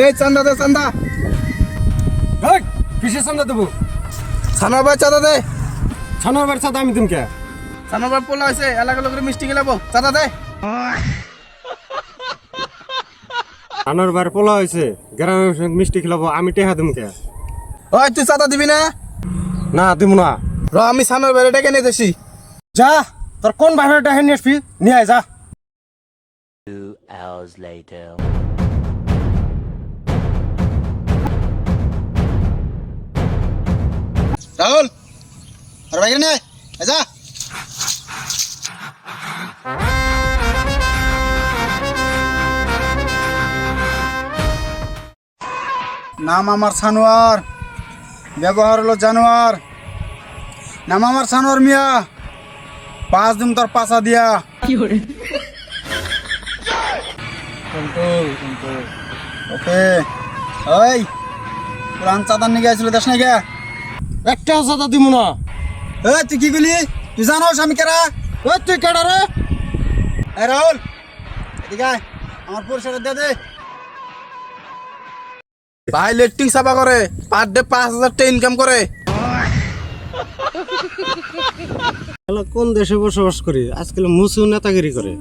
এই চান্দা দে চান্দা। কিসের চান্দা দেবো? সানোয়ার ভাই চাঁদা দে। ছানোর বার চাঁদা আমি তুমি কে সানোয়ার ভাই পোলা হয়েছে এলাকার লোকের মিষ্টি গেলাবো। চাঁদা দে। ছানোর বার পোলা হয়েছে গ্রামের সঙ্গে মিষ্টি খেলাবো আমি টেহা তুমি কে ওই তুই চাঁদা দিবি না? না দিব না। র আমি ভাই ডেকে নিয়ে যাচ্ছি যা তোর কোন ভাইটা হেন আসবি? নিয়ে আয় যা। Two hours later. রাহুল আর নে যা। নাম আমার সানোয়ার ব্যবহার হলো জানোয়ার। নাম আমার সানোয়ার মিয়া পাঁচ দিন তোর পাশা দিয়া। ওকে ওই পুরান চাঁদার নিয়ে গেছিল দেশ নাকি একটা চাঁদা দিব না। এ তুই কি গলি তুই জানোস আমি কেরা এ তুই কেডা রে? এ রাহুল এদিকে আয়, আমার পরিষেবা দিয়ে দে। ভাই লেট্রিক সাফা করে। পার ডে পাঁচ হাজার টাকা ইনকাম করে। কোন দেশে বসবাস করি? আজকাল মুসু নেতাগিরি করে।